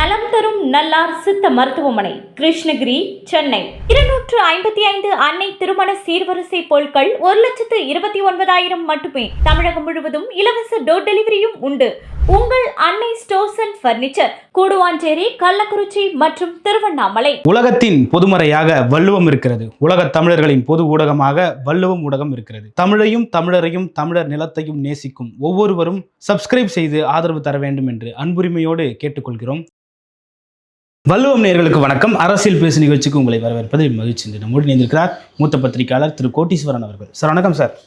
நலம் தரும் நல்லார் சித்த மருத்துவமனை கிருஷ்ணகிரி சென்னை. இருநூற்று ஐம்பத்தி ஐந்து அன்னை திருமண சீர்வரிசை பொருட்கள் ஒரு லட்சத்து இருபத்தி ஒன்பதாயிரம் மட்டுமே. தமிழகம் முழுவதும் இலவச டோர் டெலிவரியும் உண்டு. உங்கள் Annai stores and furniture Guduvanchery Kallakurichi மற்றும் திருவண்ணாமலை. உலகத்தின் பொதுமறையாக வள்ளுவம் இருக்கிறது. உலகத் தமிழர்களின் பொது ஊடகமாக வள்ளுவம் ஊடகம் இருக்கிறது. தமிழையும் தமிழரையும் தமிழர் நிலத்தையும் நேசிக்கும் ஒவ்வொருவரும் சப்ஸ்கிரைப் செய்து ஆதரவு தர வேண்டும் என்று அன்புரிமையோடு கேட்டுக்கொள்கிறோம். வள்ளுவம் நேயர்களுக்கு வணக்கம். அரசியல் பேசு நிகழ்ச்சிக்கு உங்களை வரவேற்பதில் மகிழ்ச்சி. என்று நம்மோடு இணைந்திருக்கிறார் மூத்த பத்திரிகையாளர் திரு கோட்டீஸ்வரன் அவர்கள். சார் வணக்கம் சார்.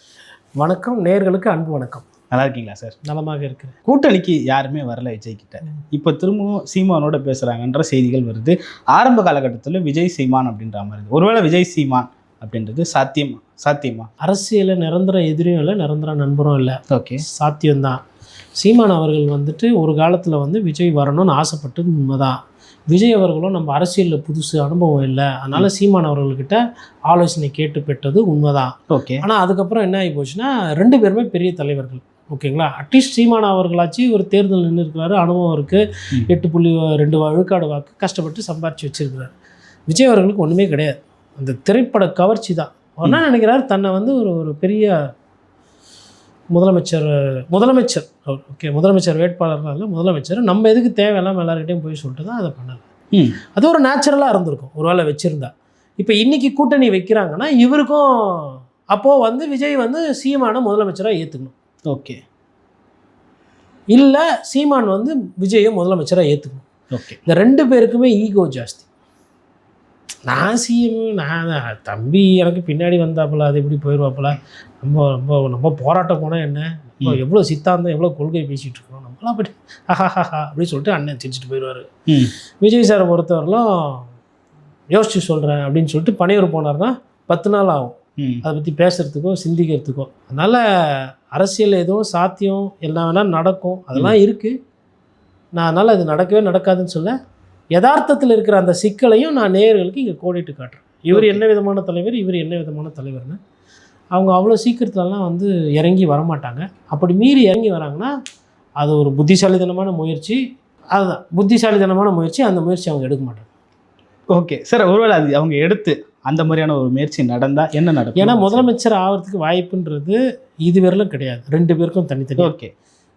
வணக்கம். நேர்களுக்கு அன்பு வணக்கம். நல்லா இருக்கீங்களா சார்? நலமாக இருக்கிறேன். கூட்டணிக்கு யாருமே வரல விஜய் கிட்ட. இப்போ திரும்பவும் சீமானோட பேசுறாங்கன்ற செய்திகள் வருது. ஆரம்ப காலகட்டத்தில் விஜய் சீமான் அப்படின்ற மாதிரி இருக்கு. ஒருவேளை விஜய் சீமான் அப்படின்றது சாத்தியமா சாத்தியமா? அரசியலில் நிரந்தர எதிரியும் இல்லை நிரந்தர நண்பரும் இல்லை. ஓகே. சாத்தியம்தான். சீமான் அவர்கள் வந்துட்டு ஒரு காலத்தில் வந்து விஜய் வரணும்னு ஆசைப்பட்டது உண்மைதான். விஜய் அவர்களும் நம்ம அரசியலில் புதுசு அனுபவம் இல்லை. அதனால சீமான் அவர்கள்கிட்ட ஆலோசனை கேட்டு பெற்றது உண்மைதான். ஓகே. ஆனால் அதுக்கப்புறம் என்ன ஆகி போச்சுன்னா ரெண்டு பேருமே பெரிய தலைவர்கள். ஓகேங்களா? அட்லீஸ்ட் சீமான் அவர்களாச்சு ஒரு தேர்தல் நின்று இருக்கிறாரு அனுபவம் இருக்குது. எட்டு புள்ளி ரெண்டு விழுக்காடு வாக்கு கஷ்டப்பட்டு சம்பாரிச்சு வச்சிருக்கிறார். விஜய் அவர்களுக்கு ஒன்றுமே கிடையாது. அந்த திரைப்பட கவர்ச்சி தான். அவர் என்ன நினைக்கிறார்? தன்னை வந்து ஒரு ஒரு பெரிய முதலமைச்சர் முதலமைச்சர். அவர் ஓகே முதலமைச்சர் வேட்பாளர்லாம் இல்லை முதலமைச்சர். நம்ம எதுக்கு தேவையில்லாமல் எல்லார்கிட்டையும் போய் சொல்லிட்டு தான் அதை பண்ணல அது ஒரு நேச்சுரலாக இருந்திருக்கும் ஒரு வேளை வச்சுருந்தா. இப்போ இன்னைக்கு கூட்டணி வைக்கிறாங்கன்னா இவருக்கும் அப்போது வந்து விஜய் வந்து சீமான முதலமைச்சராக ஏற்றுக்கணும் ஓகே. இல்லை சீமான் வந்து விஜயை முதலமைச்சராக ஏற்றுக்கணும் ஓகே. இந்த ரெண்டு பேருக்குமே ஈகோ ஜாஸ்தி. நான் சிஎம் நான் தம்பி எனக்கு பின்னாடி வந்தாப்புல அது எப்படி போயிடுவாப்புல நம்ம ரொம்ப நம்ம போராட்டம் போனால் என்ன? நம்ம எவ்வளோ சித்தாந்தம் எவ்வளோ கொள்கை பேசிகிட்டு இருக்கோம். நம்மளாம் அப்படி ஹஹாஹா அப்படின்னு சொல்லிட்டு அண்ணன் சிரிச்சிட்டு போயிடுவார் விஜய் சாரை பொறுத்தவரையிலும் யோசிச்சு சொல்கிறேன் அப்படின்னு சொல்லிட்டு பனையூர் போனார்னா பத்து நாள் ஆகும். அதை பற்றி பேசுகிறதுக்கோ சிந்திக்கிறதுக்கோ. அதனால் அரசியல் எதுவும் சாத்தியம் எல்லாம் வேணால் நடக்கும். அதெல்லாம் இருக்குது நான் அதனால் அது நடக்கவே நடக்காதுன்னு சொல்ல யதார்த்தத்தில் இருக்கிற அந்த சிக்கலையும் நான் நேயர்களுக்கு இங்கே கோடிட்டு காட்டுறேன். இவர். என்ன விதமான தலைவர் இவர் என்ன விதமான தலைவர்னு. அவங்க அவ்வளோ சீக்கிரத்துலலாம் வந்து இறங்கி வரமாட்டாங்க. அப்படி மீறி இறங்கி வராங்கன்னா அது ஒரு புத்திசாலித்தனமான முயற்சி. அதுதான் புத்திசாலித்தனமான முயற்சி அந்த முயற்சி அவங்க எடுக்க மாட்டாங்க. ஓகே சார் ஒருவேளை அது அவங்க எடுத்து அந்த மாதிரியான ஒரு முயற்சி நடந்தா என்ன நடக்கும்? ஏன்னா முதலமைச்சர் ஆகிறதுக்கு வாய்ப்புன்றது இது வரலும் கிடையாது. ரெண்டு பேருக்கும் தனித்தனி ஓகே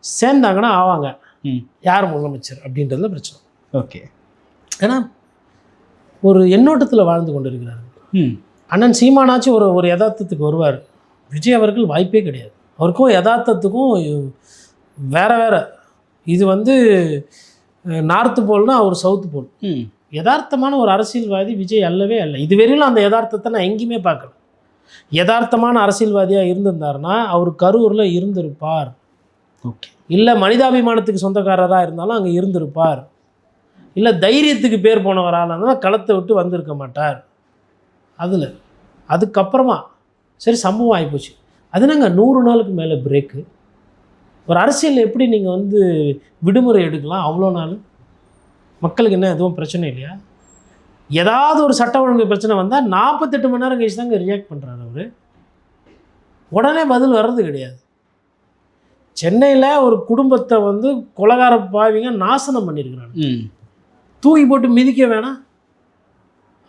சேர்ந்தாங்கன்னா ஆவாங்க. ம். யார் முதலமைச்சர் அப்படின்றதுல பிரச்சனை. ஓகே ஏன்னா ஒரு எண்ணோட்டத்தில் வாழ்ந்து கொண்டிருக்கிறார். ம். அண்ணன் சீமானாச்சும் ஒரு ஒரு யதார்த்தத்துக்கு வருவார். விஜய் அவர்கள் வாய்ப்பே கிடையாது. அவருக்கும் யதார்த்தத்துக்கும் வேற வேற. இது வந்து நார்த்து போல்னா அவர் சவுத்து போல். ம். யதார்த்தமான ஒரு அரசியல்வாதி விஜய் அல்லவே அல்ல. இதுவரையிலும் அந்த யதார்த்தத்தை நான் எங்கேயுமே பார்க்கல. யதார்த்தமான அரசியல்வாதியாக இருந்திருந்தாருன்னா அவர் கரூரில் இருந்திருப்பார். ஓகே. இல்லை மனிதாபிமானத்துக்கு சொந்தக்காரராக இருந்தாலும் அங்கே இருந்திருப்பார். இல்லை தைரியத்துக்கு பேர் போனவராக இருந்தால் களத்தை விட்டு வந்திருக்க மாட்டார். அதில். அதுக்கப்புறமா சரி சம்பவம் ஆகிப்போச்சு அது நாங்கள் நூறு நாளுக்கு மேலே பிரேக்கு ஒரு அரசியல் எப்படி நீங்கள் வந்து விடுமுறை எடுக்கலாம் அவ்வளோ நாள்? மக்களுக்கு என்ன எதுவும் பிரச்சனை இல்லையா? ஏதாவது ஒரு சட்ட ஒழுங்கு பிரச்சனை வந்தால் நாற்பத்தெட்டு மணி நேரம் கழிச்சு தாங்க ரியாக்ட் பண்ணுறாரு அவர். உடனே பதில் வர்றது கிடையாது. சென்னையில் ஒரு குடும்பத்தை வந்து கொலகார பாவிங்க நாசனம் பண்ணியிருக்கிறாங்க தூக்கி போட்டு மிதிக்க வேணாம்.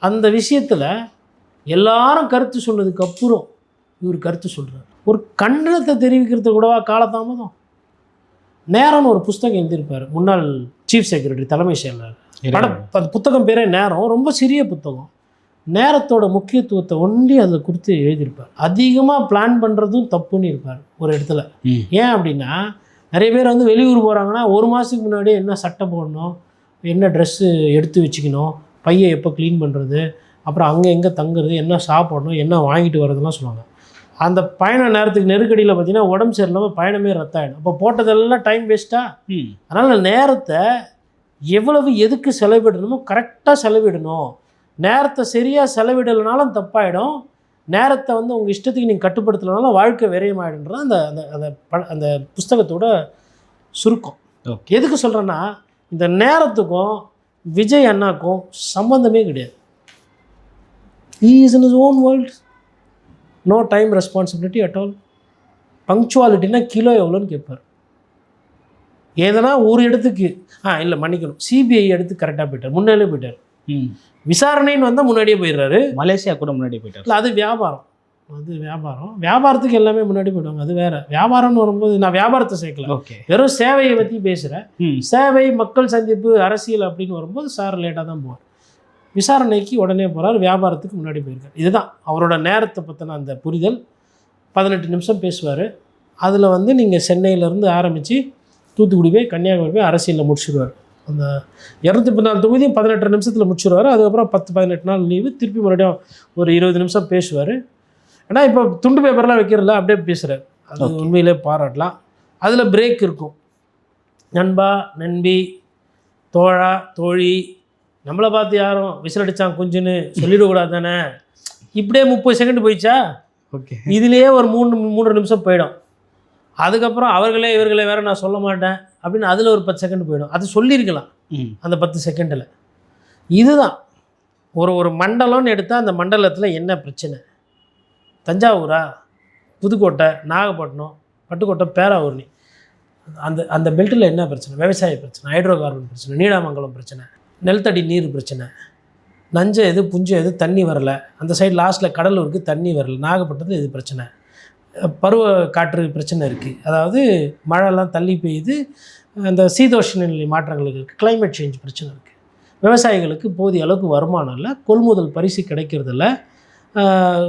அந்த விஷயத்தில் எல்லாரும் கருத்து சொன்னதுக்கு அப்புறம் இவர் கருத்து சொல்கிறார் ஒரு கண்டனத்தை தெரிவிக்கிறது கூடவா காலதாமதம்? நேரம்னு ஒரு புஸ்தகம் எழுதியிருப்பார். முன்னாள் சீஃப் செக்ரட்டரி தலைமை செயலாளர் பட அந்த புத்தகம் பேரே நேரம். ரொம்ப சிறிய புத்தகம். நேரத்தோட முக்கியத்துவத்தை ஒண்டி அதில் கொடுத்து எழுதியிருப்பார். அதிகமாக பிளான் பண்ணுறதும் தப்புன்னு இருப்பார் ஒரு இடத்துல. ஏன் அப்படின்னா நிறைய பேர் வந்து வெளியூர் போகிறாங்கன்னா ஒரு மாதத்துக்கு முன்னாடியே என்ன சட்டை போடணும்? என்ன ட்ரெஸ்ஸு எடுத்து வச்சுக்கணும் பையை எப்போ க்ளீன் பண்ணுறது அப்புறம் அங்கே எங்கே தங்குறது என்ன சாப்பிடணும் என்ன வாங்கிட்டு வரதுலாம் சொல்லுவாங்க. அந்த பயண நேரத்துக்கு நெருக்கடியில் பார்த்தீங்கன்னா உடம்பு சரியில்லாமல் பயணமே ரத்தாயிடும். அப்போ போட்டதெல்லாம் டைம் வேஸ்ட்டாக அதனால் நேரத்தை எவ்வளவு எதுக்கு செலவிடணுமோ கரெக்டாக செலவிடணும். நேரத்தை சரியாக செலவிடலைனாலும் தப்பாயிடும். நேரத்தை வந்து உங்கள் இஷ்டத்துக்கு நீங்கள் கட்டுப்படுத்தலைனாலும் வாழ்க்கை விரயமாயிடுன்றது அந்த அந்த அந்த ப அந்த புஸ்தகத்தோட சுருக்கம். ஓகே எதுக்கு சொல்கிறேன்னா இந்த நேரத்துக்கும் விஜய் அண்ணாக்கும் சம்மந்தமே கிடையாது. Is in is own world no time responsibility at all பங்க்சுவாலிட்டினா kilo எவ்வளோன்னு கேட்பார். எதனா ஒரு இடத்துக்கு ஆ இல்லை மன்னிக்கணும். சிபிஐ எடுத்து கரெக்டாக போயிட்டார். முன்னாலே போயிட்டார். விசாரணைன்னு வந்தால் முன்னாடியே போயிடுறாரு. மலேசியா கூட முன்னாடி போயிட்டார். இல்லை அது வியாபாரம். அது வியாபாரம். வியாபாரத்துக்கு எல்லாமே முன்னாடி போயிடுவாங்க. அது வேற. வியாபாரம்னு வரும்போது நான் வியாபாரத்தை சேர்க்கல. ஓகே. வெறும் சேவையை பற்றி பேசுகிறேன் சேவை மக்கள் சந்திப்பு அரசியல் அப்படின்னு வரும்போது சார் லேட்டாக தான் போவார். விசாரணைக்கு உடனே போகிறார் வியாபாரத்துக்கு முன்னாடி போயிருக்கார். இதுதான். அவரோட நேரத்தை பற்றின அந்த புரிதல். பதினெட்டு நிமிஷம் பேசுவார். அதில் வந்து நீங்கள் சென்னையிலேருந்து ஆரம்பித்து தூத்துக்குடி போய் கன்னியாகுமரி போய் அரசியலில் முடிச்சிடுவார் அந்த இரநூத்தி பதினாலு தொகுதியும் பதினெட்டு நிமிஷத்தில் முடிச்சிடுவார் அதுக்கப்புறம் பத்து பதினெட்டு நாள் லீவு திருப்பி மறுபடியும் ஒரு இருபது நிமிஷம் பேசுவார். ஆனால் இப்போ துண்டு பேப்பர்லாம் வைக்கிறதில்ல அப்படியே பேசுகிறார் அது. உண்மையிலே பாராட்டலாம். அதில் பிரேக் இருக்கும். நண்பா நண்பி தோழா தோழி நம்மளை பார்த்து யாரும் விசில் அடிச்சான் குஞ்சுன்னு சொல்லிடக்கூடாது தானே? இப்படியே முப்பது செகண்ட் போயிடுச்சா? ஓகே இதுலேயே ஒரு மூணு மூன்று நிமிஷம் போயிடும். அதுக்கப்புறம் அவர்களே இவர்களே வேற நான் சொல்ல மாட்டேன் அப்படின்னு அதில் ஒரு பத்து செகண்ட் போயிடும். அது சொல்லியிருக்கலாம். அந்த பத்து செகண்டில் இதுதான். ஒரு ஒரு மண்டலம்னு எடுத்தால் அந்த மண்டலத்தில் என்ன பிரச்சனை? தஞ்சாவூரா? புதுக்கோட்டை நாகப்பட்டினம் பட்டுக்கோட்டை பேராவூர்ணி அந்த அந்த பெல்ட்டில் என்ன பிரச்சனை? விவசாய பிரச்சனை ஹைட்ரோ கார்பன் பிரச்சனை நீடாமங்கலம் பிரச்சனை நெல்தடி நீர் பிரச்சனை நஞ்ச எது புஞ்ச எது தண்ணி வரல. அந்த சைடு லாஸ்ட்டில் கடலூருக்கு தண்ணி வரல. நாகப்பட்டினத்தில் இது பிரச்சனை. பருவ காற்று பிரச்சனை இருக்குது அதாவது மழைலாம் தள்ளி பெய்யுது அந்த சீதோஷ்ண நிலை மாற்றங்கள் இருக்குது கிளைமேட் சேஞ்ச் பிரச்சனை இருக்குது விவசாயிகளுக்கு போதிய அளவுக்கு வருமானம் இல்லை. கொள்முதல் பரிசு கிடைக்கிறதில்ல.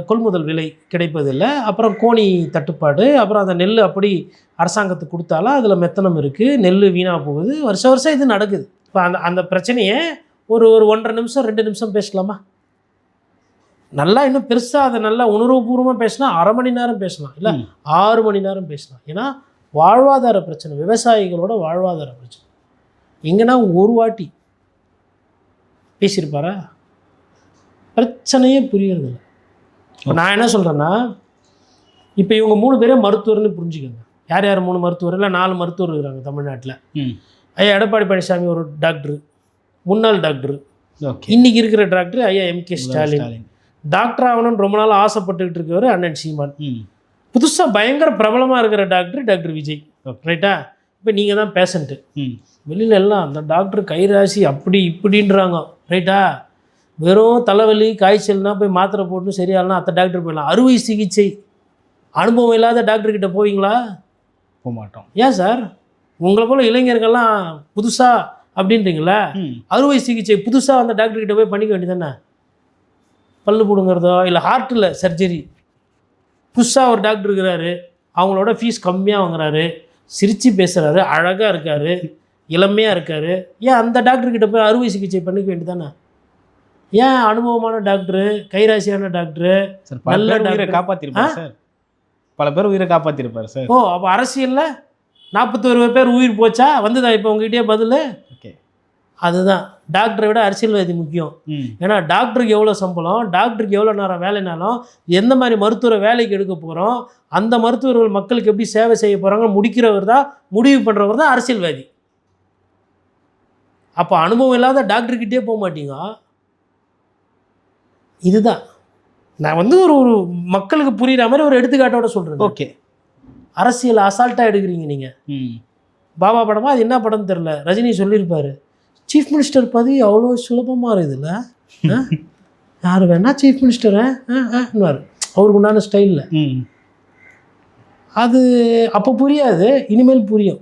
கொள்முதல் விலை கிடைப்பதில்ல. அப்புறம் கோணி தட்டுப்பாடு அப்புறம் அந்த நெல் அப்படி அரசாங்கத்துக்கு கொடுத்தாலும் அதில் மெத்தனம் இருக்குது நெல் வீணாக போகுது. வருஷம் வருஷம் இது நடக்குது. இப்போ அந்த அந்த பிரச்சனையை ஒரு ஒரு ஒன்றரை நிமிஷம் ரெண்டு நிமிஷம் பேசலாமா? நல்லா இன்னும் பெருசாக அதை நல்லா உணர்வுபூர்வமாக பேசினா அரை மணி நேரம் பேசலாம். இல்லை. ஆறு மணி நேரம் பேசலாம். ஏன்னா வாழ்வாதார பிரச்சனை விவசாயிகளோட வாழ்வாதார பிரச்சனை. எங்கன்னா ஒரு வாட்டி பேசியிருப்பாரா? பிரச்சனையே புரியறதில்ல. நான் என்ன சொல்கிறேன்னா இப்போ இவங்க மூணு பேரே மருத்துவர்னு புரிஞ்சுக்கோங்க. யார் யார் மூணு மருத்துவர்? இல்லை நாலு மருத்துவர் இருக்கிறாங்க தமிழ்நாட்டில். ஐயா எடப்பாடி பழனிசாமி ஒரு டாக்டர். முன்னாள் டாக்டர். ஓகே. இன்னைக்கு இருக்கிற டாக்டர் ஐயா எம் கே ஸ்டாலின். டாக்டர் ஆகணும்னு ரொம்ப நாள் ஆசைப்பட்டுக்கிட்டு இருக்கவர் அண்ணன் சீமான். புதுசாக பயங்கர பிரபலமாக இருக்கிற டாக்டர் டாக்டர் விஜய். ரைட்டா? இப்போ நீங்கள் தான் பேஷண்ட்டு. வெளியில எல்லாம் அந்த டாக்டர் கைராசி அப்படி இப்படின்றாங்க. ரைட்டா? வெறும் தலைவலி காய்ச்சல்னா போய் மாத்திரை போட்டு சரியாகலாம் அத்தை டாக்டர் போயிடலாம். அறுவை சிகிச்சை. அனுபவம் இல்லாத டாக்டர் கிட்ட போவீங்களா? போக மாட்டோம். ஏன் சார் உங்களை போல இளைஞர்கள்லாம் புதுசா அப்படின்றீங்களா? அறுவை சிகிச்சை புதுசாக அந்த டாக்டர் கிட்ட போய் பண்ணிக்க வேண்டியதானே பல்லு பிடுங்கிறதோ இல்லை ஹார்ட்டில் சர்ஜரி புதுசாக ஒரு டாக்டர் இருக்கிறாரு. அவங்களோட ஃபீஸ் கம்மியாக வாங்குறாரு. சிரித்து பேசுகிறாரு அழகாக இருக்காரு. இளமையாக இருக்காரு. ஏன் அந்த டாக்டர் கிட்ட போய் அறுவை சிகிச்சை பண்ணிக்க வேண்டியதானே ஏன் அனுபவமான டாக்டரு கைராசியான டாக்டரு நல்ல டாக்டர். காப்பாத்திருப்பார் சார். பல பேர் உயிரை காப்பாத்திருப்பார் சார். ஓ அப்போ அரசியலில் நாற்பத்தோரு பேர் உயிர் போச்சா? வந்ததா இப்போ உங்ககிட்டயே பதில்? ஓகே. அதுதான். டாக்டரை விட அரசியல்வாதி முக்கியம். ஏன்னா டாக்டருக்கு எவ்வளோ சம்பளம் டாக்டருக்கு எவ்வளோ நேரம் வேலைனாலும் எந்த மாதிரி மருத்துவரை வேலைக்கு எடுக்க போகிறோம் அந்த மருத்துவர்கள் மக்களுக்கு எப்படி சேவை செய்ய போகிறாங்க முடிக்கிறவர் தான் முடிவு பண்ணுறவர் தான் அரசியல்வாதி. அப்போ அனுபவம் இல்லாத டாக்டர்கிட்டே போக மாட்டீங்க. இதுதான். நான் வந்து ஒரு ஒரு மக்களுக்கு புரியுற மாதிரி ஒரு எடுத்துக்காட்டோட சொல்கிறேன் ஓகே. அரசியல் அசால்ட்டாக எடுக்கிறீங்க நீங்கள் ம். பாபா படமா? அது என்ன படம்னு தெரில ரஜினி சொல்லியிருப்பாரு. சீஃப் மினிஸ்டர் பதவி அவ்வளோ சுலபமாக இருக்குதுல்ல? யார் வேணா சீஃப் மினிஸ்டரு அவருக்கு உண்டான ஸ்டைலில் ம். அது அப்போ புரியாது. இனிமேல் புரியும்.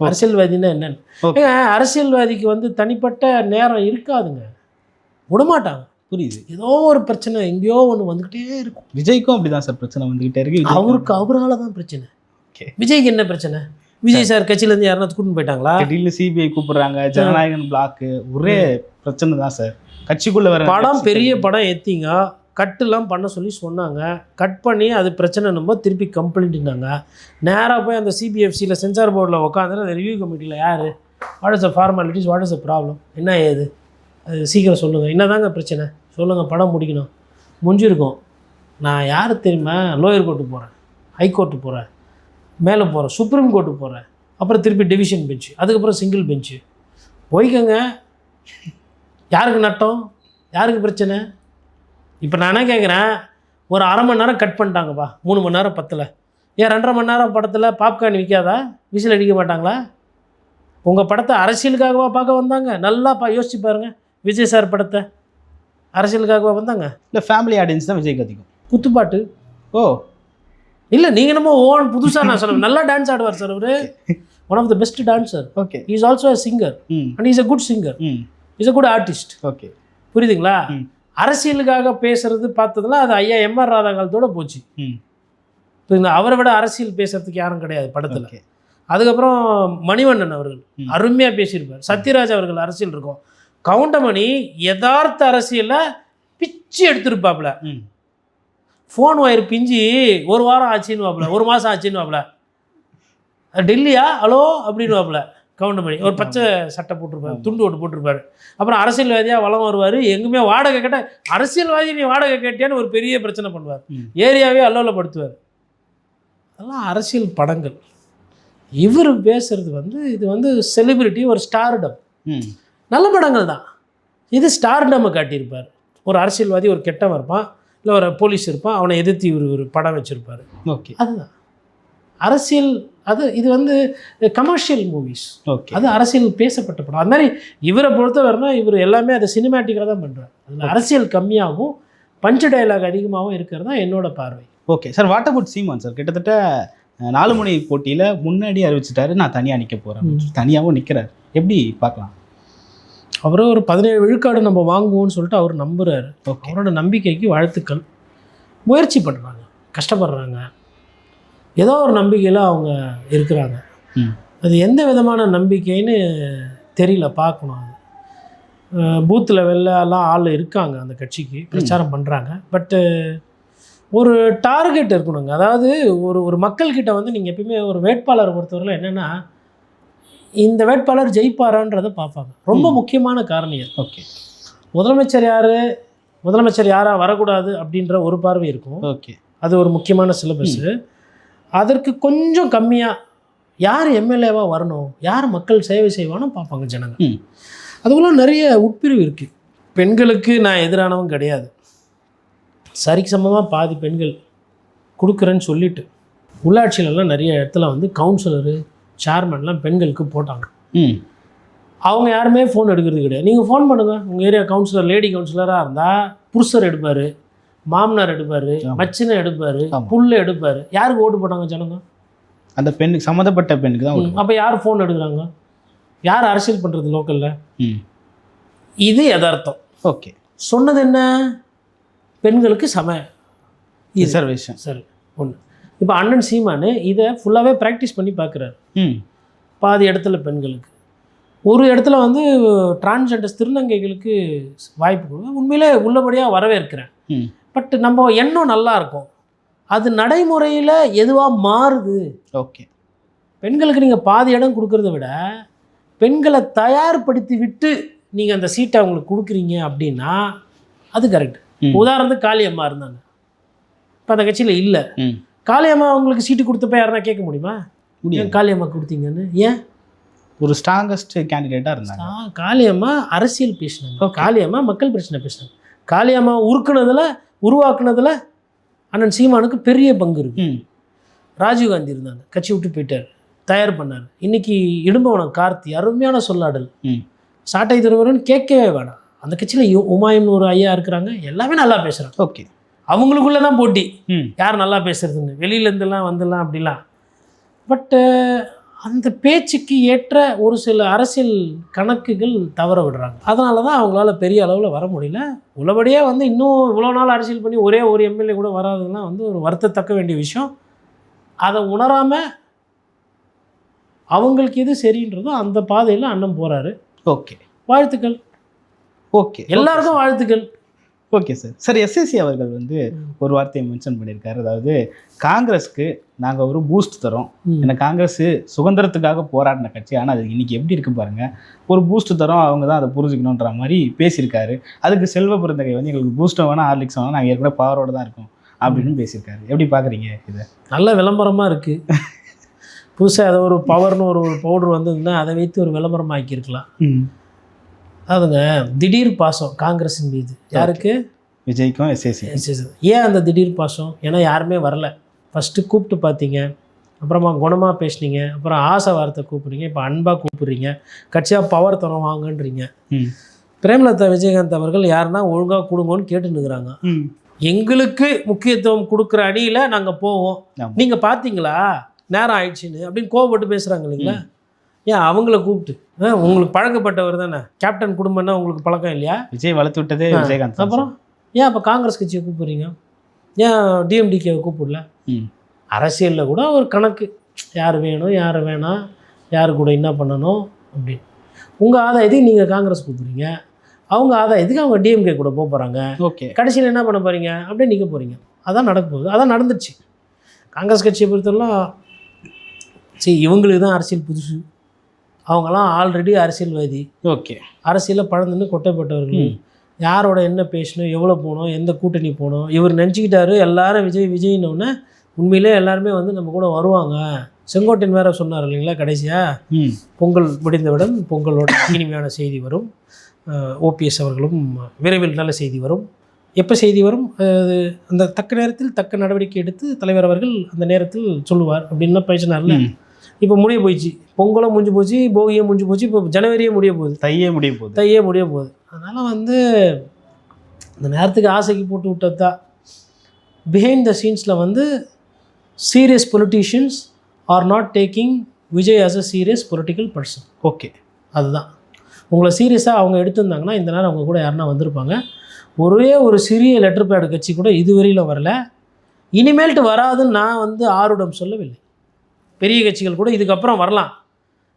ஓ. அரசியல்வாதின்னா என்னன்னு. அரசியல்வாதிக்கு வந்து தனிப்பட்ட நேரம் இருக்காதுங்க. விடமாட்டாங்க. புரியுது. ஏதோ ஒரு பிரச்சனை எங்கேயோ ஒன்று வந்துக்கிட்டே இருக்கும். விஜய்க்கும் அப்படிதான் சார் பிரச்சனை வந்துகிட்டே இருக்கு. அவருக்கு அவரால தான் பிரச்சனை. விஜய்க்கு என்ன பிரச்சனை? விஜய் சார். கட்சியிலேருந்து யாருன்னா கூட்டின்னு போயிட்டாங்களா? திடீர்னு சிபிஐ கூப்பிடுறாங்க ஜனநாயகன் பிளாக் ஒரே பிரச்சனை தான் சார். கட்சிக்குள்ள வேற படம் பெரிய படம் எத்திங்க கட்டுலாம் பண்ண சொல்லி சொன்னாங்க. கட் பண்ணி அது பிரச்சனைன்னும் திருப்பி கம்ப்ளைண்ட்னாங்க நேராக போய் அந்த சிபிஎஃப்சியில் சென்சார் போர்டில் உட்காந்து அந்த ரிவ்யூ கமிட்டியில் யார்? What is a formalities what is a problem என்ன ஏது? அது சீக்கிரம் சொல்லுங்கள் என்னதாங்க பிரச்சனை? சொல்லுங்கள் படம் முடிக்கணும். முடிஞ்சிருக்கும். நான் யார் தெரியுமா? லோயர் கோர்ட்டு போகிறேன் ஹைகோர்ட்டு போகிறேன் மேலே போகிறேன் சுப்ரீம் கோர்ட்டு போகிறேன் அப்புறம் திருப்பி டிவிஷன் பெஞ்சு அதுக்கப்புறம் சிங்கிள் பெஞ்சு போய்க்கங்க. யாருக்கு நட்டம்? யாருக்கு பிரச்சனை? இப்போ நான் என்ன கேட்குறேன் ஒரு அரை மணி நேரம் கட் பண்ணிட்டாங்கப்பா மூணு மணி நேரம் பத்தில். ஏன் ரெண்டரை மணி நேரம் படத்தில் பாப்கார்ன் விற்காதா விசில் அடிக்க மாட்டாங்களா? உங்கள் படத்தை அரசியலுக்காகவா பார்க்க வந்தாங்க? நல்லா பா யோசிச்சு பாருங்கள் விஜய் சார் படத்தை. அரசியலுக்காகவா வந்தாங்க? இல்லை ஃபேமிலி ஆடியன்ஸ் தான் விஜய்க்கு அதிகம் குத்துப்பாட்டு. ஓ. இல்லை நீங்கள் என்னமோ ஓன் புதுசாக நான் சொல்லுவேன் நல்லா டான்ஸ் ஆடுவார் sir our. One of the best dancer okay is also a singer and is a good singer is a good artist okay புரியுதுங்களா? ம். அரசியலுக்காக பேசுறது பார்த்ததுல அது ஐயா எம்ஆர் ராதா காலத்தோட போச்சு. ம் புரியுதுங்களா? அவரை விட அரசியல் பேசுறதுக்கு யாரும் கிடையாது படத்தில். அதுக்கப்புறம் மணிவண்ணன் அவர்கள் ம். அருமையாக பேசியிருப்பார். சத்யராஜ் அவர்கள் அரசியல் இருக்கும். கவுண்டமணி யதார்த்த அரசியலை பிச்சு எடுத்திருப்பாப்புல ம். ஃபோன் ஒயர் பிஞ்சு ஒரு வாரம் ஆச்சுன்னு ஒரு மாதம் ஆச்சுன்னு டெல்லியா? ஹலோ? அப்படின்னு கவுண்டமணி. ஒரு பச்சை சட்டை போட்டிருப்பாரு. துண்டு ஒட்டு போட்டிருப்பாரு. அப்புறம் அரசியல்வாதியாக வளம் வருவார். எங்குமே வாடகை கேட்ட அரசியல்வாதி நீ வாடகை கேட்டியான்னு ஒரு பெரிய பிரச்சனை பண்ணுவார். ஏரியாவே அல்லோலப்படுத்துவார் அதெல்லாம் அரசியல் படங்கள். இவர் பேசுறது வந்து இது வந்து செலிபிரிட்டி ஒரு ஸ்டார்டம் ம். நல்ல படங்கள் தான். இது ஸ்டார்டம்மை காட்டியிருப்பார். ஒரு அரசியல்வாதி ஒரு கெட்டவன் இருப்பான் இல்லை ஒரு போலீஸ் இருப்பான் அவனை எதிர்த்து இவர் ஒரு படம் வச்சுருப்பார். ஓகே அதுதான். அரசியல் அது இது வந்து கமர்ஷியல் மூவிஸ் ஓகே அது அரசியல் பேசப்பட்ட படம். அது மாதிரி இவரை பொறுத்தவரைனா இவர் எல்லாமே அதை சினிமேட்டிக்காக தான் பண்ணுறார் அதில் அரசியல் கம்மியாகவும் பஞ்ச டயலாக் அதிகமாகவும் இருக்கிறது தான் என்னோட பார்வை. Okay sir what about Seeman sir கிட்டத்தட்ட நாலு மணி போட்டியில் முன்னாடி அறிவிச்சிட்டாரு நான் தனியாக நிற்க போகிறேன். தனியாகவும் நிற்கிறார் எப்படி பார்க்கலாம்? அவரே ஒரு பதினேழு விழுக்காடு நம்ம வாங்குவோம்னு சொல்லிட்டு அவர் நம்புறாரு. ஓகே. அவரோட நம்பிக்கைக்கு வாழ்த்துக்கள். முயற்சி பண்ணுறாங்க கஷ்டப்படுறாங்க. ஏதோ ஒரு நம்பிக்கையில் அவங்க இருக்கிறாங்க. அது எந்த விதமான நம்பிக்கைன்னு தெரியல பார்க்கணும் அது. பூத் லெவலில் எல்லாம் ஆள் இருக்காங்க அந்த கட்சிக்கு பிரச்சாரம் பண்ணுறாங்க பட்டு ஒரு டார்கெட் இருக்கணுங்க. அதாவது ஒரு ஒரு மக்கள்கிட்ட வந்து நீங்கள் எப்பயுமே ஒரு வேட்பாளரை பொறுத்தவரையில் என்னென்னா இந்த வேட்பாளர் ஜெயிப்பாரான்றதை பார்ப்பாங்க. ரொம்ப. முக்கியமான காரணிகள். ஓகே. முதலமைச்சர் யார்? முதலமைச்சர் யாராக வரக்கூடாது அப்படின்ற ஒரு பார்வை இருக்கும். ஓகே. அது ஒரு முக்கியமான சிலபஸ்ஸு அதற்கு கொஞ்சம் கம்மியாக யார் எம்எல்ஏவாக வரணும் யார் மக்கள் சேவை செய்வானோ பார்ப்பாங்க ஜனங்க. ம். அதுக்குள்ள நிறைய உட்பிரிவு இருக்குது பெண்களுக்கு நான் எதிரானவன் கிடையாது. சரிக்கு சமமாக பாதி பெண்கள் கொடுக்குறேன்னு சொல்லிட்டு உள்ளாட்சியிலலாம் நிறைய இடத்துல வந்து கவுன்சிலரு சேர்மன்லாம் பெண்களுக்கு போட்டாங்க. ம். அவங்க யாருமே ஃபோன் எடுக்கிறது கிடையாது. நீங்கள் ஃபோன் பண்ணுங்கள் உங்கள் ஏரியா கவுன்சிலர் லேடி கவுன்சிலராக இருந்தால் புருஷர் எடுப்பார் மாமனார் எடுப்பார். மச்சினை எடுப்பார். புள்ள எடுப்பார். யாருக்கு ஓட்டு போட்டாங்க ஜனங்க அந்த பெண்ணுக்கு சம்மந்தப்பட்ட பெண்ணுக்கு தான். அப்போ யார் ஃபோன் எடுக்கிறாங்க? யார் அரசியல் பண்ணுறது லோக்கலில்? ம். இது யதார்த்தம். ஓகே. சொன்னது என்ன? பெண்களுக்கு சம. ரிசர்வேஷன் சரி ஒன்று இப்போ அண்ணன் சீமானு இதை ஃபுல்லாகவே ப்ராக்டிஸ் பண்ணி பார்க்குறாரு ம். பாதி இடத்துல பெண்களுக்கு. ஒரு இடத்துல வந்து டிரான்ஸ்ஜெண்டர்ஸ் திருநங்கைகளுக்கு வாய்ப்பு கொடுங்க உண்மையிலே உள்ளபடியாக வரவேற்கிறேன். ம். பட் நம்ம எண்ணம் நல்லா இருக்கும். அது நடைமுறையில் எதுவாக மாறுது? ஓகே. பெண்களுக்கு நீங்கள் பாதி இடம் கொடுக்கறத விட பெண்களை தயார்படுத்தி விட்டு நீங்கள் அந்த சீட்டை அவங்களுக்கு கொடுக்குறீங்க அப்படின்னா அது கரெக்ட். உதாரணத்துக்கு காளியம்மா இருந்தாங்க. இப்போ அந்த கட்சியில் இல்லை. காளியம்மா அவங்களுக்கு சீட்டு கொடுத்தப்ப யாருன்னா கேட்க முடியுமா? முடியாது. ஏன் காளியம்மா கொடுத்தீங்கன்னு? ஏன்? ஒரு ஸ்ட்ராங்கஸ்ட் கேண்டிடேட்டாக இருந்தாங்க. காளியம்மா அரசியல் பேசினாங்க. காளியம்மா மக்கள் பிரச்சனை பேசினாங்க. காளியம்மா உருக்குனதுல உருவாக்குனதுல அண்ணன் சீமானுக்கு பெரிய பங்கு இருக்கு. ம். ராஜீவ்காந்தி இருந்தாங்க. கட்சி விட்டு போயிட்டார். தயார் பண்ணார். இன்னைக்கு இடும்பவனம் கார்த்தி அருமையான சொல்லாடல். ம். சாட்டை திருவருன்னு கேட்கவே வேணாம். அந்த கட்சியில் உமாயும்னு ஒரு ஐயா இருக்கிறாங்க. எல்லாமே நல்லா பேசுகிறாங்க ஓகே அவங்களுக்குள்ள தான் போட்டி. ம். யார் நல்லா பேசுறதுன்னு. வெளியிலேருந்துலாம் வந்துடலாம் அப்படிலாம். பட்டு அந்த பேச்சுக்கு ஏற்ற ஒரு சில அரசியல் கணக்குகள் தவற விடுறாங்க. அதனால தான் அவங்களால பெரிய அளவில் வர முடியல. உள்ளபடியாக வந்து இன்னும் இவ்வளோ நாள் அரசியல் பண்ணி ஒரே ஒரு எம்எல்ஏ கூட வராததுலாம் வந்து ஒரு வருத்தத்தக்க வேண்டிய விஷயம். அதை உணராமல் அவங்களுக்கு எது சரின்றதோ அந்த பாதையில் அண்ணன் போகிறாரு ஓகே. வாழ்த்துக்கள். ஓகே. எல்லாருக்கும் வாழ்த்துக்கள். ஓகே சார் சார் எஸ்எஸ்சி அவர்கள் வந்து ஒரு வார்த்தையை மென்ஷன் பண்ணியிருக்காரு. அதாவது காங்கிரஸ்க்கு நாங்கள் ஒரு பூஸ்ட் தரோம். ஏன்னா காங்கிரஸ் சுதந்திரத்துக்காக போராடின கட்சி. ஆனால் அது இன்னைக்கு எப்படி இருக்கு பாருங்க. ஒரு பூஸ்ட் தரோம் அவங்க தான் அதை புரிஞ்சுக்கணுன்ற மாதிரி பேசியிருக்காரு. அதுக்கு செல்வ பிறந்தகை வந்து எங்களுக்கு பூஸ்ட்டும் வேணாம் ஹார்லிக்ஸ் வேணாம் நாங்கள் ஏற்கனவே பவரோட தான் இருக்கோம். அப்படின்னு பேசியிருக்காரு. எப்படி பார்க்குறீங்க இதை? நல்ல விளம்பரமாக இருக்குது புதுசாக ஏதோ ஒரு பவர்னு ஒரு ஒரு பவுடர் வந்ததுன்னா அதை வைத்து ஒரு விளம்பரம் ஆக்கியிருக்கலாம் அதாவதுங்க திடீர் பாசம் காங்கிரஸின் மீது. யாருக்கு? விஜய்க்கும் எஸ்எஸ்சி SSS. ஏன் அந்த திடீர் பாசம்? ஏன்னா யாருமே வரல. ஃபஸ்ட்டு கூப்பிட்டு பார்த்தீங்க அப்புறமா குணமாக பேசுனீங்க. அப்புறம் ஆசை வார்த்தை கூப்பிடுறீங்க. இப்போ அன்பாக கூப்பிடுறீங்க. கட்சியாக பவர் தரம் வாங்கன்றீங்க. பிரேமலதா விஜயகாந்த் அவர்கள் யாருன்னா ஒழுங்காக கொடுங்கன்னு கேட்டுன்னுக்குறாங்க எங்களுக்கு முக்கியத்துவம் கொடுக்குற அணியில் நாங்கள் போவோம். நீங்கள் பார்த்தீங்களா நேரம் ஆயிடுச்சுன்னு அப்படின்னு கோவப்பட்டு பேசுகிறாங்க இல்லைங்களா? ஏன் அவங்கள கூப்பிட்டு? உங்களுக்கு பழக்கப்பட்டவர் தானே? கேப்டன் குடும்பம்னா உங்களுக்கு பழக்கம் இல்லையா? விஜய் வளர்த்து விட்டதே விஜயகாந்த் அப்புறம்? ஏன் அப்போ காங்கிரஸ் கட்சியை கூப்பிடுறீங்க? ஏன் டிஎம்டிகேவை கூப்பிடல. அரசியலில் கூட ஒரு கணக்கு. யார் வேணும் யார் வேணாம் யார் கூட என்ன பண்ணணும் அப்படின்னு. உங்கள் ஆதாயத்துக்கு நீங்கள் காங்கிரஸ் கூப்பிடுறீங்க. அவங்க ஆதாயத்துக்கு அவங்க டிஎம்கே கூட போக போகிறாங்க ஓகே. கடைசியில் என்ன பண்ண போகிறீங்க அப்படியே நிற்க போகிறீங்க அதான் நடக்க போகுது. அதான் நடந்துச்சு. காங்கிரஸ் கட்சியை பொறுத்தவரைலாம் சரி இவங்களுக்கு தான் அரசியல் புதுசு. அவங்கெல்லாம் ஆல்ரெடி அரசியல்வாதி. ஓகே. அரசியலில் பழந்துன்னு கொட்டைப்பட்டவர்கள். யாரோட என்ன பேசணும் எவ்வளோ போகணும் எந்த கூட்டணி போகணும் இவர் நினச்சிக்கிட்டாரு எல்லாரும் விஜய் விஜய்னோடனே உண்மையிலே எல்லாருமே வந்து நம்ம கூட வருவாங்க. செங்கோட்டையன் வேற சொன்னார் இல்லைங்களா கடைசியாக பொங்கல் முடிந்தவுடன் பொங்கலோட இனிமையான செய்தி வரும். ஓபிஎஸ் அவர்களும் விரைவில் நல்ல செய்தி வரும். எப்போ செய்தி வரும்? அது அந்த தக்க நேரத்தில் தக்க நடவடிக்கை எடுத்து தலைவர் அவர்கள் அந்த நேரத்தில் சொல்லுவார். அப்படின்னு பேசினார்ல. இப்போ முடிய போயிடுச்சு. பொங்கலும் முடிஞ்சு போச்சு போகியும் முடிஞ்சு போச்சு இப்போ ஜனவரியே முடிய போகுது. தையே முடிய போகுது. தையே முடிய போகுது. அதனால் வந்து இந்த நேரத்துக்கு ஆசைக்கு போட்டு விட்டது? தான் பிஹைண்ட் த சீன்ஸில் வந்து serious politicians are not taking Vijay as a serious political person okay அதுதான். உங்களை சீரியஸாக அவங்க எடுத்திருந்தாங்கன்னா இந்த நேரம் அவங்க கூட யாருன்னா வந்திருப்பாங்க. ஒரே ஒரு சிறிய லெட்டர் பேடு கட்சி கூட இதுவரையிலும் வரல. இனிமேல்ட்டு வராதுன்னு நான் வந்து ஆருடம் சொல்லவில்லை. பெரிய கட்சிகள் கூட இதுக்கப்புறம் வரலாம்.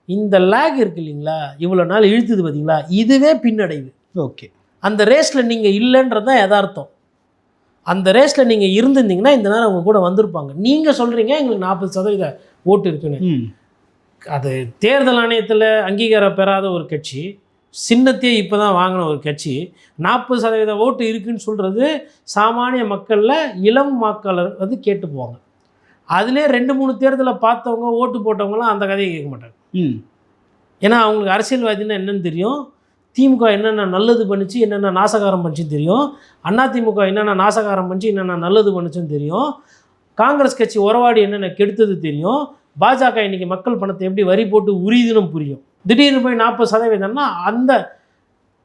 இந்த லேக் இருக்கு இல்லைங்களா? இவ்வளோ நாள் இழுத்துது பார்த்தீங்களா இதுவே பின்னடைவு. ஓகே. அந்த ரேஸில் நீங்கள் இல்லைன்றது தான் யதார்த்தம். அந்த ரேஸில் நீங்கள் இருந்திருந்தீங்கன்னா இந்த நேரம் அவங்க கூட வந்திருப்பாங்க. நீங்கள் சொல்கிறீங்க எங்களுக்கு நாற்பது சதவீத ஓட்டு இருக்குன்னு. அது தேர்தல் ஆணையத்தில் அங்கீகாரம் பெறாத ஒரு கட்சி சின்னத்தையே இப்போ தான் வாங்கின ஒரு கட்சி நாற்பது சதவீத ஓட்டு இருக்குன்னு சொல்கிறது சாமானிய மக்களில் இளம் வாக்காளர் வந்து கேட்டு போவாங்க. அதிலே ரெண்டு மூணு தேர்தலை பார்த்தவங்க ஓட்டு போட்டவங்களாம் அந்த கதையை கேட்க மாட்டாங்க. ம். ஏன்னா அவங்களுக்கு அரசியல்வாதின்னா என்னன்னு தெரியும். திமுக என்னென்ன நல்லது பண்ணுச்சு என்னென்ன நாசகாரம் பண்ணுச்சுன்னு தெரியும். அண்ணா திமுக என்னென்ன நாசகாரம் பண்ணுச்சு என்னென்ன நல்லது பண்ணுச்சுன்னு தெரியும். காங்கிரஸ் கட்சி உறவாடி என்னென்ன கெடுத்தது தெரியும். பாஜக இன்னைக்கு மக்கள் பணத்தை எப்படி வரி போட்டு உரியுதுன்னு புரியும். திடீர்னு போய் நாற்பது சதவீதம்னா அந்த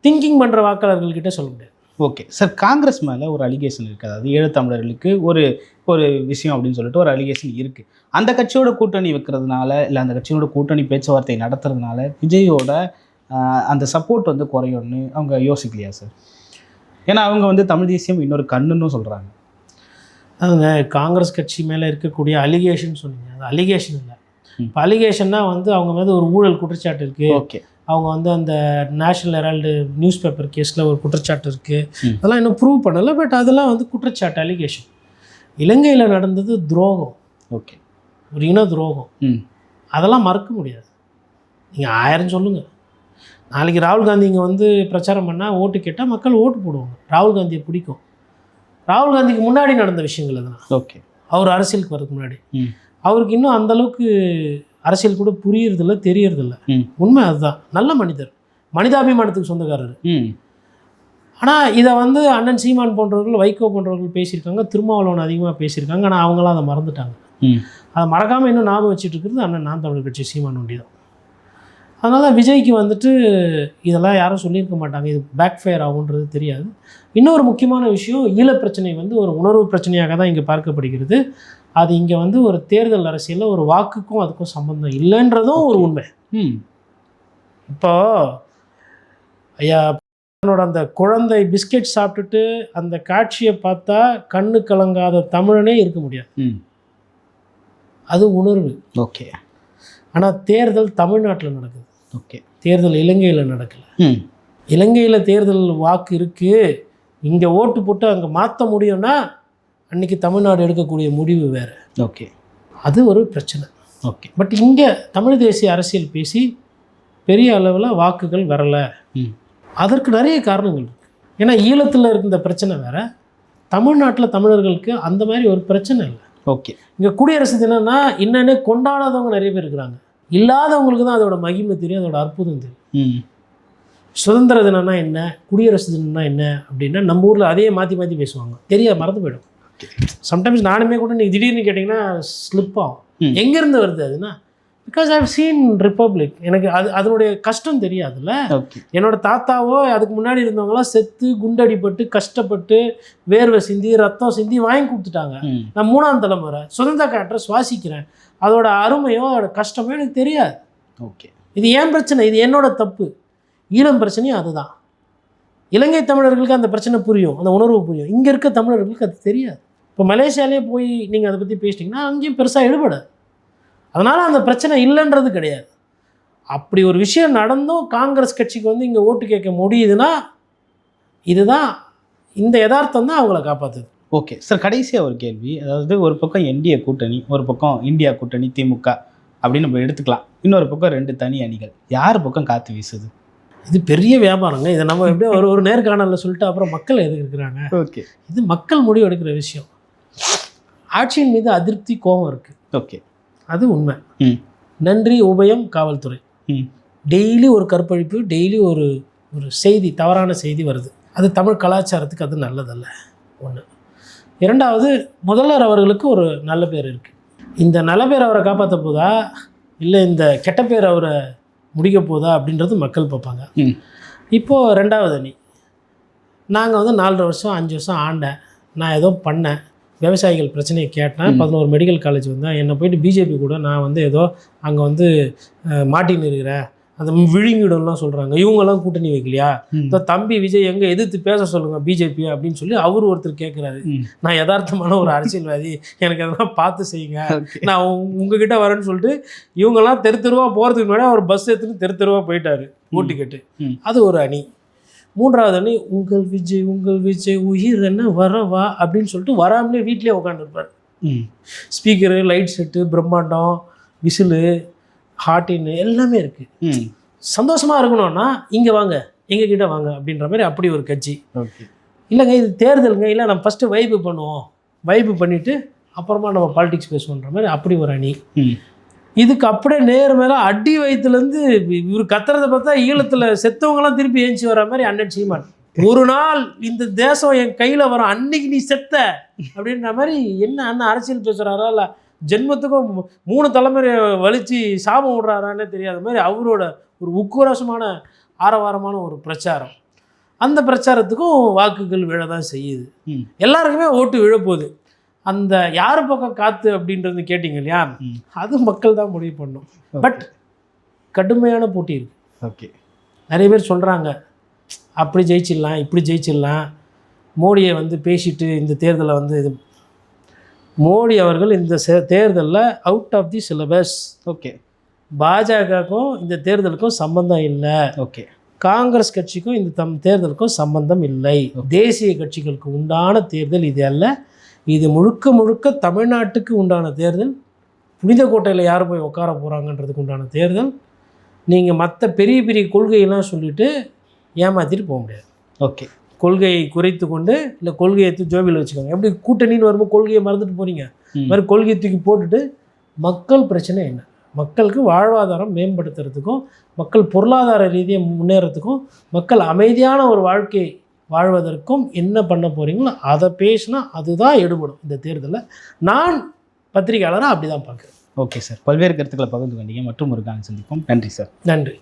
திங்கிங் பண்ணுற வாக்காளர்கள் கிட்ட சொல்ல முடியாது. ஓகே. சார் காங்கிரஸ் மேலே ஒரு அலிகேஷன் இருக்குது அதாவது ஈழத்தமிழர்களுக்கு ஒரு ஒரு விஷயம் அப்படின்னு சொல்லிட்டு ஒரு அலிகேஷன் இருக்குது அந்த கட்சியோட கூட்டணி வைக்கிறதுனால இல்லை அந்த கட்சியோட கூட்டணி பேச்சுவார்த்தை நடத்துறதுனால விஜயோட அந்த சப்போர்ட் வந்து குறையும்னு அவங்க யோசிக்கலையா சார்? ஏன்னா அவங்க வந்து தமிழ் தேசியம் இன்னொரு கண்ணுன்னு சொல்கிறாங்க அதுங்க காங்கிரஸ் கட்சி மேலே இருக்கக்கூடிய அலிகேஷன் சொன்னீங்க. அது அலிகேஷன் இல்லை. இப்போ அலிகேஷன்னா வந்து அவங்க மீது ஒரு ஊழல் குற்றச்சாட்டு இருக்குது ஓகே. அவங்க வந்து அந்த நேஷனல் ஹெரால்டு நியூஸ் பேப்பர் கேஸில் ஒரு குற்றச்சாட்டு இருக்குது. அதெல்லாம் இன்னும் ப்ரூவ் பண்ணலை பட் அதெல்லாம் வந்து குற்றச்சாட்டு அலிகேஷன் இலங்கையில் நடந்தது துரோகம். ஓகே ஒரு இன துரோகம். அதெல்லாம் மறக்க முடியாது. நீங்கள் ஆயிரம் சொல்லுங்கள் நாளைக்கு ராகுல் காந்தி இங்கே வந்து பிரச்சாரம் பண்ணால் ஓட்டு கேட்டால் மக்கள் ஓட்டு போடுவாங்க. ராகுல் காந்தியை பிடிக்கும். ராகுல் காந்திக்கு முன்னாடி நடந்த விஷயங்கள் அதெல்லாம் ஓகே அவர் அரசியலுக்கு வரதுக்கு முன்னாடி. அவருக்கு இன்னும் அந்த அளவுக்கு அரசியல் கூட புரியறதில்ல தெரியறதில்ல. உண்மை அதுதான். நல்ல மனிதர். மனிதாபிமானத்துக்கு சொந்தக்காரர். ஆனால் இதை வந்து அண்ணன் சீமான் போன்றவர்கள் வைகோ போன்றவர்கள் பேசியிருக்காங்க திருமாவளவன் அதிகமாக பேசியிருக்காங்க. ஆனால் அவங்களாம் அதை மறந்துட்டாங்க. அதை மறக்காமல் இன்னும் ஞாபகம் வச்சுட்டு இருக்கிறது அண்ணன் நான் தமிழ் கட்சி சீமான் ஒண்டி தான் அதனால் விஜய்க்கு வந்துட்டு இதெல்லாம் யாரும் சொல்லியிருக்க மாட்டாங்க. இது பேக் ஃபயர் ஆகுன்றது தெரியாது. இன்னொரு முக்கியமான விஷயம் ஈழப் பிரச்சனை வந்து ஒரு உணர்வு பிரச்சனையாக தான் இங்கே பார்க்கப்படுகிறது. அது இங்கே வந்து ஒரு தேர்தல் அரசியலில் ஒரு வாக்குக்கும் அதுக்கும் சம்மந்தம் இல்லைன்றதும் ஒரு உண்மை. ம். இப்போ ஐயா அவனோட அந்த குழந்தை பிஸ்கெட் சாப்பிட்டுட்டு அந்த காட்சியை பார்த்தா கண்ணு கலங்காத தமிழனே இருக்க முடியாது. ம். அது உணர்வு. ஓகே. ஆனால் தேர்தல் தமிழ்நாட்டில் நடக்குது. ஓகே. தேர்தல் இலங்கையில் நடக்கல. ம். இலங்கையில் தேர்தல் வாக்கு இருக்குது இங்கே ஓட்டு போட்டு அங்கே மாற்ற முடியும்னா அன்னைக்கு தமிழ்நாடு எடுக்கக்கூடிய முடிவு வேறு. ஓகே. அது ஒரு பிரச்சனை. ஓகே. பட் இங்கே தமிழ் தேசிய அரசியல் பேசி பெரிய அளவில் வாக்குகள் வரலை. ம். அதற்கு நிறைய காரணங்கள் இருக்குது ஏன்னா ஈழத்தில் இருந்த பிரச்சனை வேற. தமிழ்நாட்டில் தமிழர்களுக்கு அந்த மாதிரி ஒரு பிரச்சனை இல்லை. ஓகே. இங்கே குடியரசு தினம்னா என்னன்னே கொண்டாடாதவங்க நிறைய பேர் இருக்கிறாங்க. இல்லாதவங்களுக்கு தான் அதோட மகிமை தெரியும் அதோட அற்புதம் தெரியும். ம். சுதந்திர தினம்னா என்ன குடியரசு தினம்னா என்ன அப்படின்னா நம்ம ஊரில் அதே மாற்றி மாற்றி பேசுவாங்க. தெரியாது மறந்து போயிடும். சம்டைம்ஸ் நானுமே கூட நீங்கள் திடீர்னு கேட்டிங்கன்னா ஸ்லிப் ஆகும். எங்கேருந்து வருது அதுனா பிகாஸ் ஐவ் சீன் ரிப்பப்ளிக் எனக்கு அது அதனுடைய கஷ்டம் தெரியாதுல்ல? என்னோட தாத்தாவோ அதுக்கு முன்னாடி இருந்தவங்களாம் செத்து குண்டடிப்பட்டு கஷ்டப்பட்டு வேர்வை சிந்தி ரத்தம் சிந்தி வாங்கி கொடுத்துட்டாங்க. நான் மூணாம் தலைமுறை சுதந்திர காற்றை சுவாசிக்கிறேன். அதோட அருமையோ அதோட கஷ்டமோ எனக்கு தெரியாது. ஓகே இது ஏன் பிரச்சனை? இது என்னோட தப்பு. ஈழம் பிரச்சனையும் அதுதான். இலங்கை தமிழர்களுக்கு அந்த பிரச்சனை புரியும் அந்த உணர்வு புரியும். இங்கே இருக்க தமிழர்களுக்கு அது தெரியாது. இப்போ மலேசியாலே போய் நீங்கள் அதை பற்றி பேசிட்டிங்கன்னா அங்கேயும் பெருசாக எடுபடாது அதனால் அந்த பிரச்சனை இல்லைன்றது கிடையாது. அப்படி ஒரு விஷயம் நடந்தும் காங்கிரஸ் கட்சிக்கு வந்து இங்கே ஓட்டு கேட்க முடியுதுன்னா இதுதான் இந்த யதார்த்தம் தான் அவங்கள காப்பாற்றுது ஓகே சார் கடைசியாக ஒரு கேள்வி. அதாவது ஒரு பக்கம் என்டிஏ கூட்டணி ஒரு பக்கம் இந்தியா கூட்டணி திமுக அப்படின்னு நம்ம எடுத்துக்கலாம். இன்னொரு பக்கம் ரெண்டு தனி அணிகள். யார் பக்கம் காத்து வீசுது? இது பெரிய வியாபாரங்க. இதை நம்ம எப்படியோ ஒரு ஒரு நேர்காணலில் சொல்லிட்டு அப்புறம் மக்கள் எதுக்கு இருக்கிறாங்க? ஓகே. இது மக்கள் முடிவு எடுக்கிற விஷயம். ஆட்சியின் மீது அதிருப்தி கோபம் இருக்குது ஓகே. அது உண்மை. ம். நன்றி உபயம் காவல்துறை. ம். டெய்லி ஒரு கற்பழிப்பு டெய்லி ஒரு ஒரு செய்தி தவறான செய்தி வருது. அது தமிழ் கலாச்சாரத்துக்கு அது நல்லதல்ல. ஒன்று இரண்டாவது முதல்வர் அவர்களுக்கு ஒரு நல்ல பேர் இருக்குது இந்த நல்ல பேர் அவரை காப்பாற்ற போதா? இல்லை இந்த கெட்ட பேர் அவரை முடிக்க போதா? அப்படின்றது மக்கள் பார்ப்பாங்க. இப்போது ரெண்டாவது அணி. நாங்கள் வந்து நாலரை வருஷம் அஞ்சு வருஷம் ஆண்டேன் நான் ஏதோ பண்ணேன். விவசாயிகள் பிரச்சனையை கேட்டேன். பதினோரு மெடிக்கல் காலேஜ் வந்தேன். என்னை போயிட்டு பிஜேபி கூட நான் வந்து ஏதோ அங்கே வந்து மாட்டின்னு இருக்கிறேன் அந்த விழுங்கிடம்லாம் சொல்கிறாங்க இவங்கெல்லாம் கூட்டணி வைக்கலையா. இந்த தம்பி விஜய் எங்கே எதிர்த்து பேச சொல்லுங்கள் பிஜேபி அப்படின்னு சொல்லி அவர் ஒருத்தர் கேட்குறாரு. நான் யதார்த்தமான ஒரு அரசியல்வாதி. எனக்கு அதெல்லாம் பார்த்து செய்யுங்க. நான் உங்க- உங்ககிட்ட வரேன்னு சொல்லிட்டு இவங்கெல்லாம் தெரு தெருவாக போகிறதுக்கு முன்னாடி அவர் பஸ் எடுத்துன்னு தெரு தெருவாக போயிட்டாரு. ஓட்டு கேட்டு. அது ஒரு அணி. மூன்றாவது அணி உங்கள் விஜய் உங்கள் விஜய் உயிர் என்ன? வரவா? அப்படின்னு சொல்லிட்டு வராமலே வீட்டிலே உட்காந்துருப்பார் ஸ்பீக்கரு லைட் செட்டு பிரம்மாண்டம் விசிலு ஹாட்டின்னு எல்லாமே இருக்குது சந்தோஷமாக இருக்கணும்னா இங்கே வாங்க எங்ககிட்ட வாங்க அப்படின்ற மாதிரி அப்படி ஒரு கட்சி. இல்லைங்க இது தேர்தலுங்க. இல்லை நம்ம ஃபஸ்ட்டு வைப்பு பண்ணுவோம். வைப்பு பண்ணிவிட்டு அப்புறமா நம்ம பாலிடிக்ஸ் பேசுவோன்ற மாதிரி அப்படி ஒரு அணி. இதுக்கு அப்படியே நேர் மேலே அடி வயிற்றுலேருந்து இவர் கத்துறத பார்த்தா ஈழத்தில் செத்தவங்கலாம் திருப்பி ஏஞ்சி வர மாதிரி அண்ணன் சீமான். ஒரு நாள் இந்த தேசம் என் கையில் வரும் அன்னைக்கு நீ செத்த அப்படின்ற மாதிரி என்ன அண்ணன் அரசியல் பேசுகிறாரா இல்லை ஜென்மத்துக்கும் மூணு தலைமுறை வலிச்சு சாபம் விடுறாரான்னே தெரியாத மாதிரி அவரோட ஒரு உக்குரோஷமான ஆரவாரமான ஒரு பிரச்சாரம். அந்த பிரச்சாரத்துக்கும் வாக்குகள் விழ தான் செய்யுது எல்லாருக்குமே ஓட்டு விழப்போகுது. அந்த யார் பக்கம் காத்து அப்படின்றது கேட்டிங்க இல்லையா. அது மக்கள் தான் முடிவு பண்ணும். பட் கடுமையான போட்டி இருக்கு. ஓகே நிறைய பேர் சொல்கிறாங்க அப்படி ஜெயிச்சிடலாம் இப்படி ஜெயிச்சிடலாம். மோடியை வந்து பேசிட்டு இந்த தேர்தலை வந்து இது மோடி அவர்கள் இந்த தேர்தலில் out of the syllabus okay பாஜகவுக்கும் இந்த தேர்தலுக்கும் சம்பந்தம் இல்லை. ஓகே காங்கிரஸ் கட்சிக்கும் இந்த தம் தேர்தலுக்கும் சம்பந்தம் இல்லை. தேசிய கட்சிகளுக்கு உண்டான தேர்தல் இது அல்ல. இது முழுக்க முழுக்க தமிழ்நாட்டுக்கு உண்டான தேர்தல். புனித கோட்டையில் யார் போய் உட்கார போகிறாங்கன்றதுக்கு உண்டான தேர்தல். நீங்கள் மற்ற பெரிய பெரிய கொள்கையெல்லாம் சொல்லிட்டு ஏமாற்றிட்டு போக முடியாது. ஓகே. கொள்கையை குறைத்து கொண்டு இல்லை கொள்கையை எடுத்து ஜோபியில் வச்சுக்கோங்க. எப்படி கூட்டணின்னு வரும்போது கொள்கையை மறந்துட்டு போகிறீங்க மாதிரி கொள்கையை தூக்கி போட்டுட்டு மக்கள் பிரச்சனை என்ன? மக்களுக்கு வாழ்வாதாரம் மேம்படுத்துறதுக்கும் மக்கள் பொருளாதார ரீதியாக முன்னேறதுக்கும் மக்கள் அமைதியான ஒரு வாழ்க்கை வாழ்வதற்கும் என்ன பண்ண போகிறீங்களோ அதை பேசினா அதுதான் எடுபடும் இந்த தேர்தலில். நான் பத்திரிகையாளராக அப்படி தான் பார்க்குறேன். Okay sir. பல்வேறு கருத்துக்களை பகிர்ந்து கொண்டீங்க மற்றும் ஒரு காலம் சந்திப்போம். நன்றி சார். நன்றி.